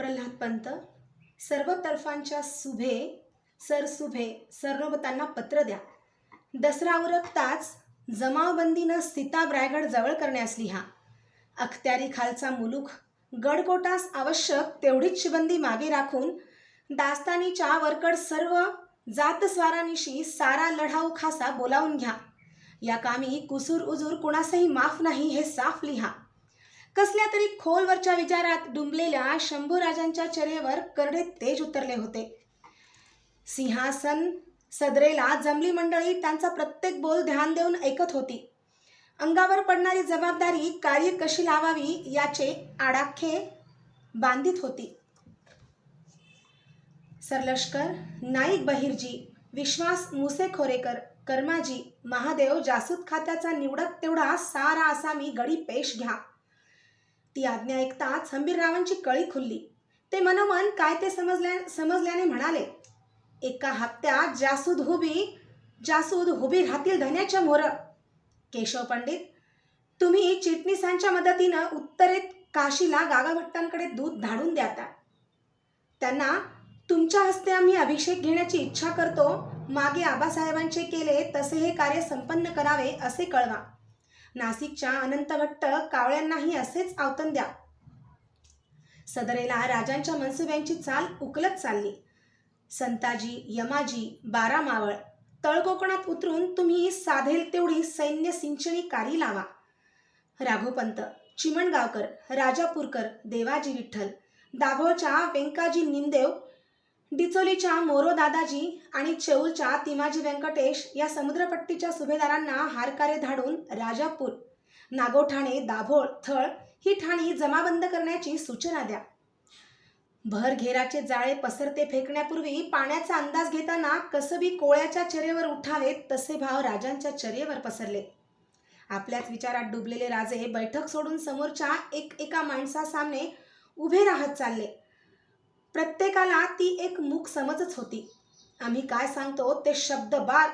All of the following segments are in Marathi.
प्रल्हाद पंत सर्व तर्फांच्या सुभे सरसुभे सर्वोबतांना पत्र द्या. दसरा उरकताच जमावबंदीनं सीताब रायगड जवळ करण्यास लिहा. अखत्यारी खालचा मुलूक गडकोटास आवश्यक तेवढीच शिबंदी मागे राखून दास्तानीच्या वरकड सर्व जातस्वारानिशी सारा लढाऊ खासा बोलावून घ्या. या कामी कुसूर उजूर कुणासही माफ नाही हे साफ लिहा. कसल्या तरी खोलवरच्या विचारात डुंबलेल्या शंभूराजांच्या चर्येवर करडे तेज उतरले होते. सिंहासन सदरेला जमली मंडळी त्यांचा प्रत्येक बोल ध्यान देऊन ऐकत होती. अंगावर पडणारी जबाबदारी कार्य कशी लावावी याचे आडाखे बांधित होती. सरलष्कर नाईक बहिरजी विश्वास मुसेखोरेकर कर्माजी महादेव जासूद खात्याचा निवडक तेवढा सारा असा मी गडी पेश घ्या. ती आज्ञा ऐकताच हंबीररावांची कळी खुलली. ते मनोमन काय ते समजल्या समजल्याने म्हणाले एका हप्त्यात जासूद हुबी जासूद हुबी राहतील धन्याच्या मोर. केशव पंडित तुम्ही चिटणीसांच्या मदतीनं उत्तरेत काशीला गागाभट्टांकडे दूध धाडून द्याता त्यांना तुमच्या हस्ते आम्ही अभिषेक घेण्याची इच्छा करतो मागे आबासाहेबांचे केले तसे हे कार्य संपन्न करावे असे कळवा. नाशिकच्या अनंतभट्ट कावळ्यांनाही असेच आवतन द्या. सदरेला राजांच्या मनसुब्यांची चाल उकलत चालली. संताजी यमाजी बारा मावळ तळकोकणात उतरून तुम्ही साधेल तेवढी सैन्य सिंचनी कारी लावा. राघोपंत चिमणगावकर राजापूरकर देवाजी विठ्ठल दाभोळच्या व्यंकाजी निमदेव डिचोलीच्या मोरो दादाजी आणि चेऊलच्या तिमाजी व्यंकटेश या समुद्रपट्टीच्या सुभेदारांना हारकारे धाडून राजापूर नागोठाणे दाभोळ थळ ही ठाणी जमाबंद करण्याची सूचना द्या. भर घेराचे जाळे पसरते फेकण्यापूर्वी पाण्याचा अंदाज घेताना कसबी कोळ्याच्या चरेवर उठावेत तसे भाव राजांच्या चरेवर पसरले. आपल्याच विचारात डुबलेले राजे बैठक सोडून समोरच्या एक एका माणसासामने उभे राहत चालले. प्रत्येकाला ती एक मूक समजच होती. आम्ही काय सांगतो ते शब्द बार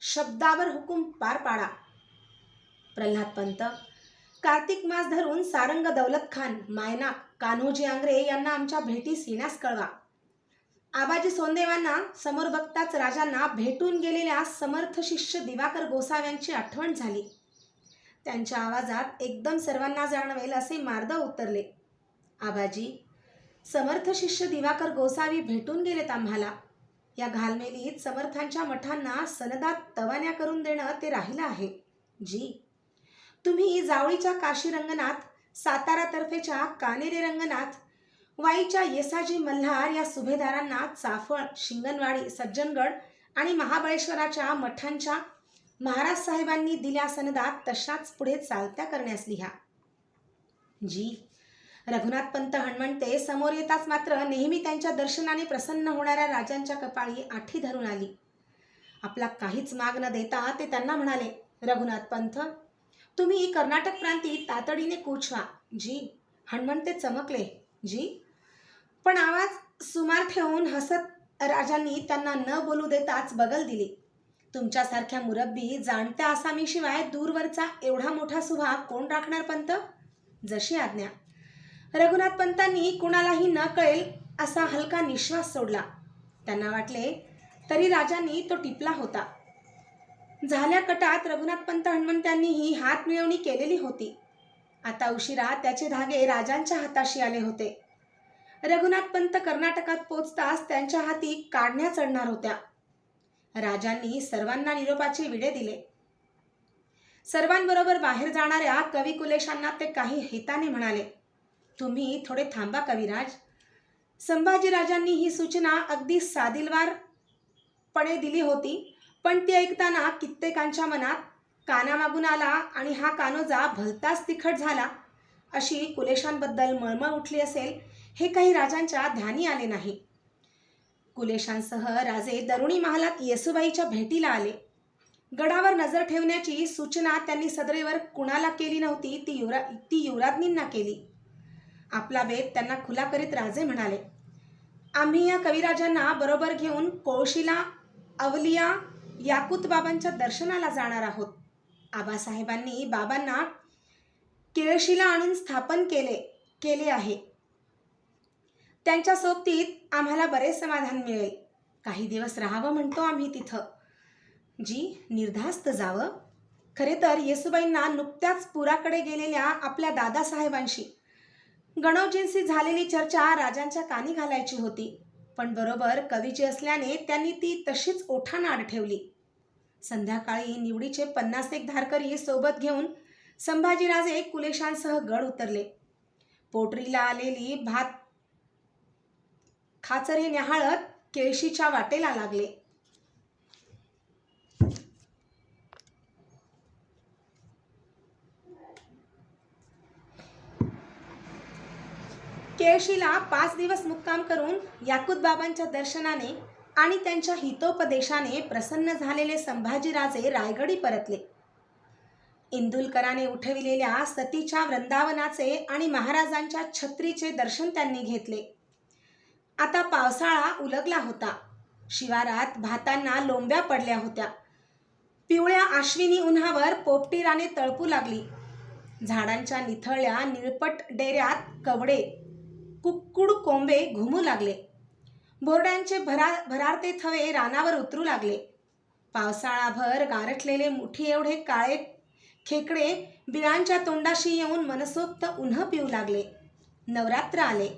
शब्दावर हुकूम पार पाडा. प्रल्हाद पंत कार्तिक मास धरून सारंग दौलत खान मायना कान्होजी आंग्रे यांना आमच्या भेटीस येण्यास कळवा. आबाजी सोनदेवांना समोर बघताच राजांना भेटून गेलेल्या समर्थ शिष्य दिवाकर गोसाव्यांची आठवण झाली. त्यांच्या आवाजात एकदम सर्वांना जाणवेल असे मार्द उतरले. आबाजी समर्थ शिष्य दिवाकर गोसावी भेटून गेलेत आम्हाला. या घालमेलीत समर्थांच्या मठांना सनदात तवान्या करून देणं ते राहिलं आहे. जी. तुम्ही जावळीच्या काशी रंगनाथ सातारातर्फेच्या कानेरे रंगनाथ वाईच्या येसाजी मल्हार या सुभेदारांना चाफळ शिंगणवाडी सज्जनगड आणि महाबळेश्वराच्या मठांच्या महाराज साहेबांनी दिल्या सनदात तशाच पुढे चालत्या करण्यास लिहा. जी. रघुनाथ पंत हणमणते समोर येताच मात्र नेहमी त्यांच्या दर्शनाने प्रसन्न होणाऱ्या राजांच्या कपाळी आठी धरून आली. आपला काहीच माग न देता ते त्यांना म्हणाले रघुनाथ पंथ तुम्ही कर्नाटक प्रांती तातडीने कूच व्हा जी हणमंते चमकले. जी पण आवाज सुमार ठेवून हसत राजांनी त्यांना न बोलू देताच बगल दिली. तुमच्यासारख्या मुरब्बी जाणत्या आसामीशिवाय दूरवरचा एवढा मोठा सुभा कोण राखणार पंत? जशी आज्ञा. रघुनाथ पंतांनी कुणालाही न कळेल असा हलका निश्वास सोडला. त्यांना वाटले तरी राजांनी तो टिपला होता. झाल्या कटात रघुनाथ पंत हनुमंतांनीही हात मिळवणी केलेली होती. आता उशिरा त्याचे धागे राजांच्या हाताशी आले होते. रघुनाथ पंत कर्नाटकात पोचताच त्यांच्या हाती काढण्या चढणार होत्या. राजांनी सर्वांना निरोपाचे विडे दिले. सर्वांबरोबर बाहेर जाणाऱ्या कवी कुलेशांना ते काही हिताने म्हणाले. तुम्ही थोडे थांबा कविराज. संभाजीराजांनी ही सूचना अगदी सादिलवारपणे दिली होती पण ती ऐकताना कित्येकांच्या मनात कानामागून आला आणि हा कानोजा भलताच तिखट झाला. अशी कुलेशांबद्दल मळमळ उठली असेल हे काही राजांच्या ध्यानी आले नाही. कुलेशांसह राजे दरुणी महालात येसुबाईच्या भेटीला आले. गडावर नजर ठेवण्याची सूचना त्यांनी सदरेवर कुणाला केली नव्हती ती युवरा ती युवराज्ञींना केली. आपला वेद त्यांना खुला करीत राजे म्हणाले. आम्ही या कविराजांना बरोबर घेऊन कोळशीला अवलिया याकूत बाबांच्या दर्शनाला जाणार आहोत. आबासाहेबांनी बाबांना केळशीला आणून स्थापन केले केले आहे. त्यांच्या सोबतीत आम्हाला बरेच समाधान मिळेल. काही दिवस राहावं म्हणतो आम्ही तिथं. जी निर्धास्त जावं. खरे तर येसुबाईंना नुकत्याच पुराकडे गेलेल्या आपल्या दादासाहेबांशी गणवजींशी झालेली चर्चा राजांच्या कानी घालायची होती. पण बरोबर कवीची असल्याने त्यांनी ती तशीच ओठानाड ठेवली. संध्याकाळी निवडीचे पन्नास एक धारकरी सोबत घेऊन संभाजीराजे कुलेशांसह गड उतरले. पोटरीला आलेली भात खाचरे न्याहाळत केळशीच्या वाटेला लागले. केळशीला पाच दिवस मुक्काम करून याकूत बाबांच्या दर्शनाने आणि त्यांच्या हितोपदेशाने प्रसन्न झालेले संभाजीराजे रायगडी परतले. इंदुलकराने उठविलेल्या सतीच्या वृंदावनाचे आणि महाराजांच्या छत्रीचे दर्शन त्यांनी घेतले. आता पावसाळा उलगला होता. शिवारात भातांना लोंब्या पडल्या होत्या. पिवळ्या आश्विनी उन्हावर पोपटीराने तळपू लागली. झाडांच्या निथळ्या निळपट डेऱ्यात कवडे कुक्कुड कोंबे घुमू लागले. बोरड्यांचे भरा भरारते थवे रानावर उतरू लागले. पावसाळाभर गारठलेले मुठी एवढे काळे खेकडे बिळांच्या तोंडाशी येऊन मनसोक्त उन्ह पिऊ लागले. नवरात्र आले.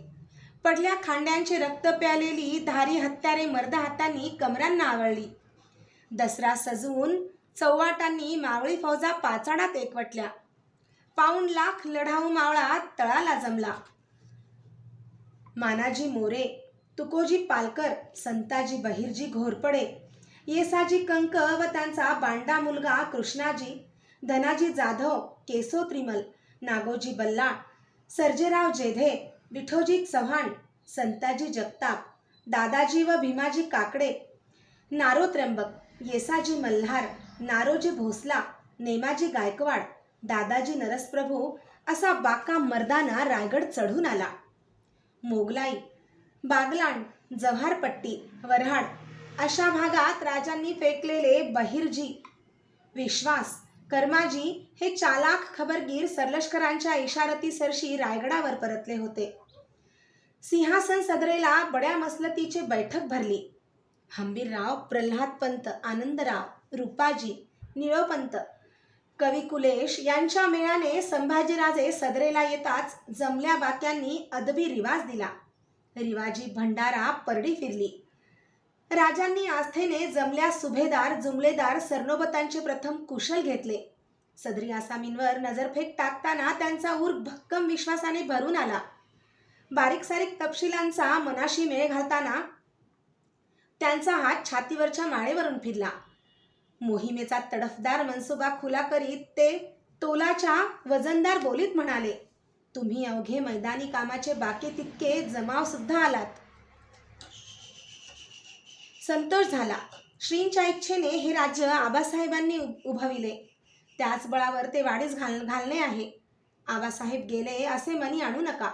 पडल्या खांड्यांचे रक्त प्यालेली धारी हत्यारे मर्द हातांनी कमरांना आवळली. दसरा सजवून चौवाटांनी मावळी फौजा पाचाडात एकवटल्या. पाऊण लाख लढाऊ मावळा तळाला जमला. मानाजी मोरे तुकोजी पालकर संताजी बहिरजी घोरपडे येसाजी कंक व त्यांचा बांडा मुलगा कृष्णाजी धनाजी जाधव केसो त्रिमल नागोजी बल्लाळ सर्जेराव जेधे विठोजी चव्हाण संताजी जगताप दादाजी व भीमाजी काकडे नारो त्र्यंबक येसाजी मल्हार नारोजी भोसला नेमाजी गायकवाड दादाजी नरसप्रभू असा बाका मर्दाना रायगड चढून आला. मोगलाई बागलाण जव्हारपट्टी वऱ्हाड अशा भागात राजांनी फेकलेले बहिर्जी. विश्वास कर्माजी हे चालाख खबरगीर सरलष्करांच्या इशारतीसरशी रायगडावर परतले होते. सिंहासन सदरेला बड्या मसलतीची बैठक भरली. हंबीरराव प्रल्हादपंत आनंदराव रुपाजी निळोपंत कवी कुलेश यांच्या मेळाने संभाजीराजे सदरेला येताच जमल्या बाक्यांनी अदबी रिवाज दिला. रिवाजी भंडारा परडी फिरली. राजांनी आस्थेने जमल्या सुभेदार जुमलेदार सरनोबतांचे प्रथम कुशल घेतले. सदरी आसामींवर नजरफेक टाकताना त्यांचा ऊर भक्कम विश्वासाने भरून आला. बारीक सारीक तपशिलांचा मनाशी मेळ घालताना त्यांचा हात छातीवरच्या माळेवरून फिरला. मोहिमेचा तडफदार मनसुबा खुला करीत ते तोलाच्या वजनदार बोलीत म्हणाले तुम्ही अवघे मैदानी कामाचे बाकी तितके जमाव सुद्धा आलात. संतोष झाला. श्रींच्या इच्छेने हे राज्य आबासाहेबांनी उभ- उभविले. त्याच बळावर ते वाढीस घाल घालणे आहे. आबासाहेब गेले असे मनी आणू नका.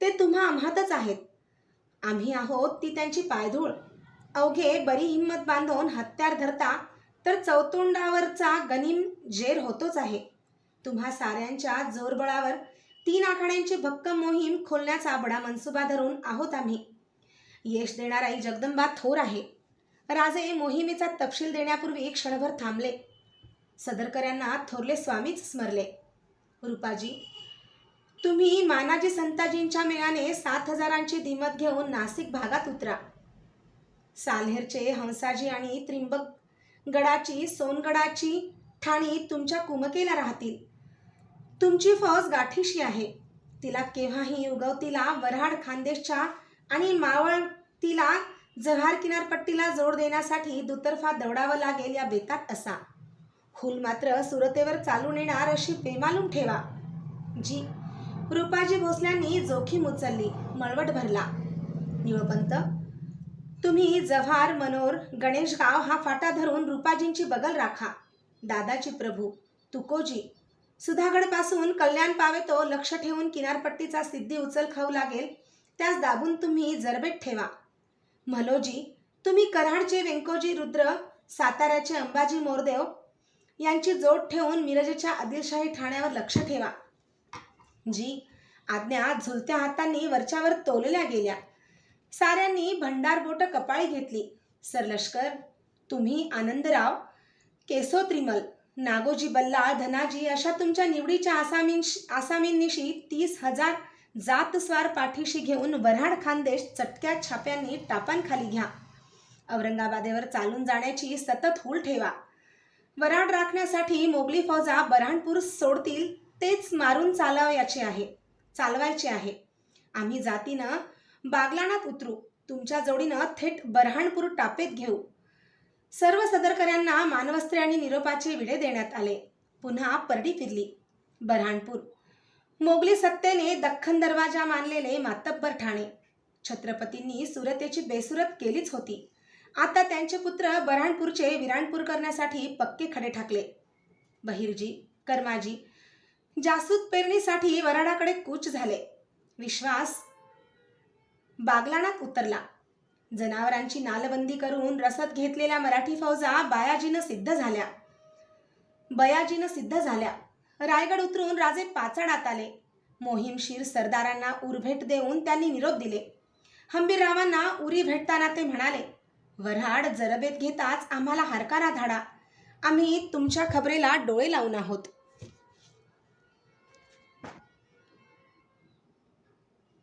ते तुम्हा आम्हातच आहेत. आम्ही आहोत ती त्यांची पायधूळ. अवघे बरी हिंमत बांधून हत्यार धरता तर चौतोंडावरचा गनिम झेर होतोच आहे. तुम्हा साऱ्यांच्या जोरबळावर तीन आखाड्यांची भक्कम मोहीम खोलण्याचा बडा मनसुबा धरून आहोत आम्ही. यश देणाराई जगदंबा थोर आहे. राजे मोहिमेचा तपशील देण्यापूर्वी क्षणभर थांबले. सदरकऱ्यांना थोरले स्वामीच स्मरले. रूपाजी तुम्ही मानाजी संताजींच्या मेळाने सात हजारांची धीमत घेऊन नाशिक भागात उतरा. साल्हेरचे हंसाजी आणि त्रिंबक गडाची सोनगडाची ठाणी तुमच्या कुमकेला राहतील. तुमची फौज गाठीशी आहे. तिला केव्हाही उगवतीला वऱ्हाड खानदेशच्या आणि मावळतीला जव्हार किनारपट्टीला जोड देण्यासाठी दुतर्फा दौडावं लागेल या बेतात असा. हुल मात्र सुरतेवर चालून येणार अशी बेमालूम ठेवा. जी रूपाजी भोसल्यांनी जोखीम उचलली मळवट भरला. निळपंत तुम्ही जव्हार मनोर गणेशगाव हा फाटा धरून रूपाजींची बगल राखा. दादाची प्रभू तुकोजी. सुधागडपासून कल्याण पावेतो लक्ष ठेवून किनारपट्टीचा सिद्धी उचल खाऊ लागेल त्यास दाबून तुम्ही जरबेट ठेवा. मलोजी तुम्ही कराडचे व्यंकोजी रुद्र साताऱ्याचे अंबाजी मोरदेव यांची जोड ठेवून मिरजेच्या आदिलशाही ठाण्यावर लक्ष ठेवा. जी आज्ञा झुलत्या हातांनी वरच्यावर तोलल्या गेल्या. साऱ्यांनी भंडारबोट कपाळी घेतली. सरलष्कर तुम्ही आनंदराव केसोत्रिमल नागोजी बल्लाळ धनाजी अशा तुमच्या निवडीच्या आसामीं आसामींनिशी तीस हजार जातस्वार पाठीशी घेऊन वऱ्हाड खानदेश चटक्या छाप्यांनी टापांखाली घ्या. औरंगाबादेवर चालून जाण्याची सतत हूल ठेवा. वऱ्हाड राखण्यासाठी मोगली फौजा बऱ्हाणपूर सोडतील तेच मारून चालवायचे आहे चालवायचे आहे. आम्ही जातीनं बागलाणात उतरू. तुमच्या जोडीनं थेट बऱ्हाणपूर टापेत घेऊ. सर्व सदरकऱ्यांना मानवस्त्रे आणि निरोपाचे विडे देण्यात आले. पुन्हा परडी फिरली. बऱ्हाणपूर मोगली सत्तेने दख्खन दरवाजा मानलेले मातब्बर ठाणे. छत्रपतींनी सुरतेची बेसुरत केलीच होती. आता त्यांचे पुत्र बऱ्हाणपूरचे विराणपूर करण्यासाठी पक्के खडे ठाकले. बहिर्जी कर्माजी जासूद पेरणीसाठी वराडाकडे कूच झाले. विश्वास बागलाणात उतरला. जनावरांची नालबंदी करून रसद घेतलेल्या मराठी फौजा बायाजीनं सिद्ध झाल्या. बयाजीनं सिद्ध झाल्या. रायगड उतरून राजे पाचाडात आले. मोहीमशीर सरदारांना उरभेट देऊन त्यांनी निरोप दिले. हंबीररावांना उरी भेटताना ते म्हणाले वऱ्हाड जरबेत घेताच आम्हाला हरकारा धाडा. आम्ही तुमच्या खबरेला डोळे लावून आहोत.